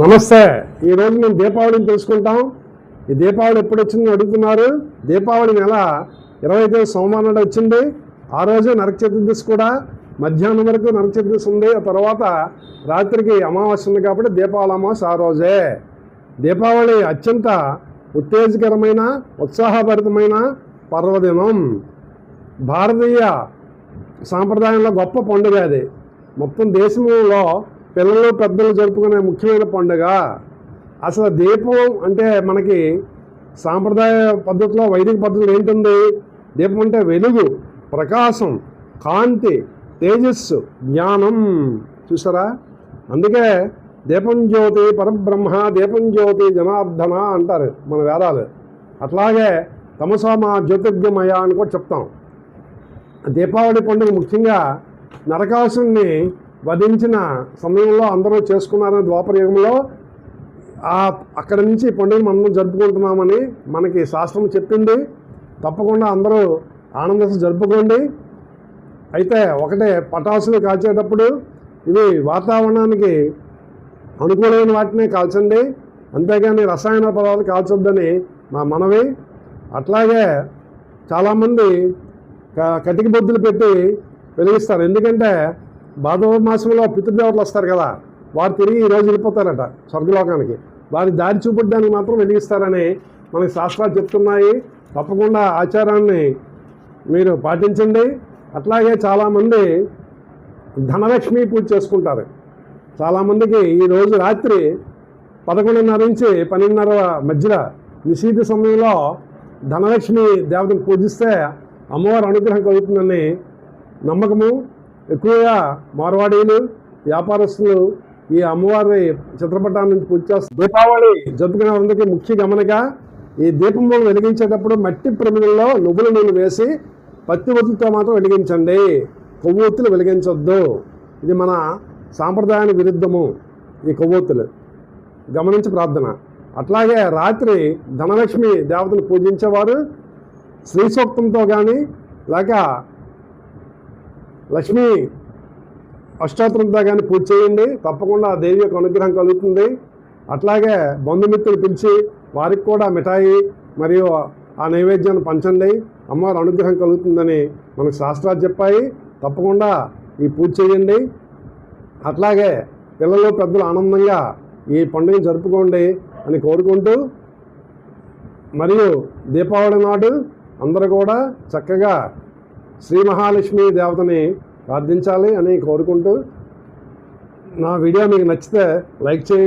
నమస్తే. ఈరోజు మేము దీపావళిని తెలుసుకుంటాం. ఈ దీపావళి ఎప్పుడు వచ్చిందని అడుగుతున్నారు. దీపావళి నెల ఇరవై తేదీ సోమవారం వచ్చింది. ఆ రోజు నరక చతుర్దశి కూడా. మధ్యాహ్నం వరకు నరక చతుర్దశి ఉంది. ఆ తర్వాత రాత్రికి అమావాస్య ఉంది కాబట్టి దీపావళి అమావాస్య ఆ రోజే. దీపావళి అత్యంత ఉత్తేజకరమైన ఉత్సాహభరితమైన పర్వదినం. భారతీయ సాంప్రదాయంలో గొప్ప పండుగ అది. మొత్తం దేశంలో పిల్లలు పెద్దలు జరుపుకునే ముఖ్యమైన పండుగ. అసలు దీపం అంటే మనకి సాంప్రదాయ పద్ధతిలో వైదిక పద్ధతిలో ఏంటుంది? దీపం అంటే వెలుగు ప్రకాశం కాంతి తేజస్సు జ్ఞానం. చూసారా? అందుకే దీపం జ్యోతి పరబ్రహ్మ దీపం జ్యోతి జనార్దన అంటారు మన వేదాలు. అట్లాగే తమసోమ జ్యోతిర్గమయ అని కూడా చెప్తాం. దీపావళి పండుగ ముఖ్యంగా నరకాసుని వధించిన సమయంలో అందరూ చేసుకున్నారని ద్వాపరయుగంలో అక్కడి ఆ నుంచి పండుగను మనం జరుపుకుంటున్నామని మనకి శాస్త్రం చెప్పింది. తప్పకుండా అందరూ ఆనందంగా జరుపుకోండి. అయితే ఒకటే పటాసులు కాల్చేటప్పుడు ఇవి వాతావరణానికి అనుకూలమైన వాటిని కాల్చండి. అంతేగాని రసాయన పదార్థాలు కాల్చొద్దని మా మనవి. అట్లాగే చాలామంది క- కటిక బొద్దులు పెట్టి వెలిగిస్తారు. ఎందుకంటే భాదవ మాసంలో పితృదేవతలు వస్తారు కదా వారు తిరిగి ఈరోజు వెళ్ళిపోతారట స్వర్గలోకానికి. వారి దారి చూపడానికి మాత్రం వెలిగిస్తారని మనకి శాస్త్రాలు చెప్తున్నాయి. తప్పకుండా ఆచారాన్ని మీరు పాటించండి. అట్లాగే చాలామంది ధనలక్ష్మి పూజ చేసుకుంటారు. చాలామందికి ఈరోజు రాత్రి పదకొండున్నర నుంచి పన్నెండున్నర మధ్యలో నిషీధ సమయంలో ధనలక్ష్మి దేవతను పూజిస్తే అమ్మవారి అనుగ్రహం కలుగుతుందని నమ్మకము. ఎక్కువగా మార్వాడీలు వ్యాపారస్తులు ఈ అమ్మవారి చిత్రపటాన్ని నుంచి పూజ చేస్తారు దీపావళి జరుపుకునే వాళ్ళకి ముఖ్య గమనిక ఈ దీపం వెలిగించేటప్పుడు మట్టి ప్రమిదల్లో నువ్వుల నూనె వేసి పత్తి ఒత్తులతో మాత్రం వెలిగించండి. కొవ్వొత్తులు వెలిగించొద్దు. ఇది మన సాంప్రదాయానికి విరుద్ధము ఈ కొవ్వొత్తులు గమనించి ప్రార్థన. అట్లాగే రాత్రి ధనలక్ష్మి దేవతను పూజించేవారు శ్రీ సూక్తంతో కానీ లేక లక్ష్మి అష్టాత్రంతో కానీ పూజ చేయండి. తప్పకుండా ఆ దేవి యొక్క అనుగ్రహం కలుగుతుంది. అట్లాగే బంధుమిత్రులు పిలిచి వారికి కూడా మిఠాయి మరియు ఆ నైవేద్యాన్ని పంచండి. అమ్మవారి అనుగ్రహం కలుగుతుందని మనకు శాస్త్రాలు చెప్పాయి. తప్పకుండా ఈ పూజ చేయండి. అట్లాగే పిల్లలు పెద్దలు ఆనందంగా ఈ పండుగను జరుపుకోండి అని కోరుకుంటూ మరియు దీపావళి నాడు అందరూ కూడా చక్కగా శ్రీ మహాలక్ష్మి దేవతని ప్రార్థించాలి అని కోరుకుంటూ నా వీడియో మీకు నచ్చితే లైక్ చేయండి